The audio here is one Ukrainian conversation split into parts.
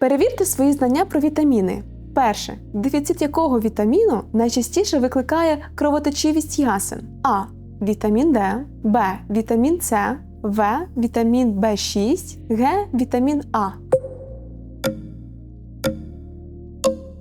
Перевірте свої знання про вітаміни. Перше. Дефіцит якого вітаміну найчастіше викликає кровоточивість ясен? А. Вітамін Д, Б. Вітамін С, В. Вітамін В6, Г. Вітамін А.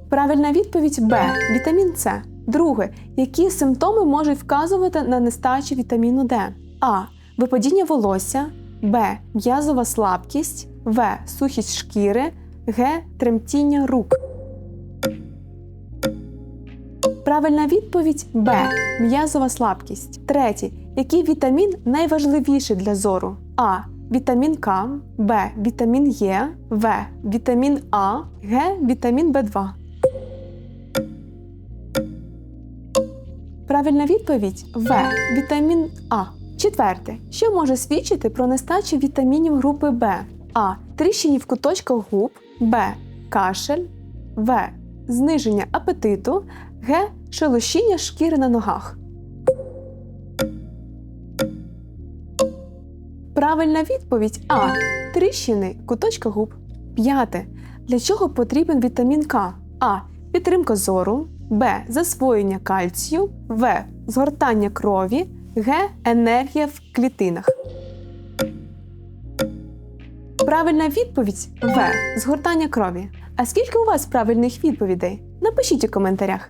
Правильна відповідь Б. Вітамін С. Друге. Які симптоми можуть вказувати на нестачу вітаміну Д? А. Випадіння волосся, Б. М'язова слабкість, В. Сухість шкіри, Г. Тремтіння рук. Правильна відповідь Б. М'язова слабкість. Третє. Який вітамін найважливіший для зору? А. Вітамін К, Б. Вітамін Е, В. Вітамін А, Г. Вітамін В2. Правильна відповідь В. Вітамін А. Четверте. Що може свідчити про нестачу вітамінів групи Б? А. Тріщині в куточках губ, Б. Кашель, В. Зниження апетиту, Г. Шелушіння шкіри на ногах. Правильна відповідь А. Тріщини куточка губ. П'яте. Для чого потрібен вітамін К? А. Підтримка зору, Б. Засвоєння кальцію, В. Згортання крові, Г. Енергія в клітинах. Правильна відповідь В. Згортання крові. А скільки у вас правильних відповідей? Напишіть у коментарях.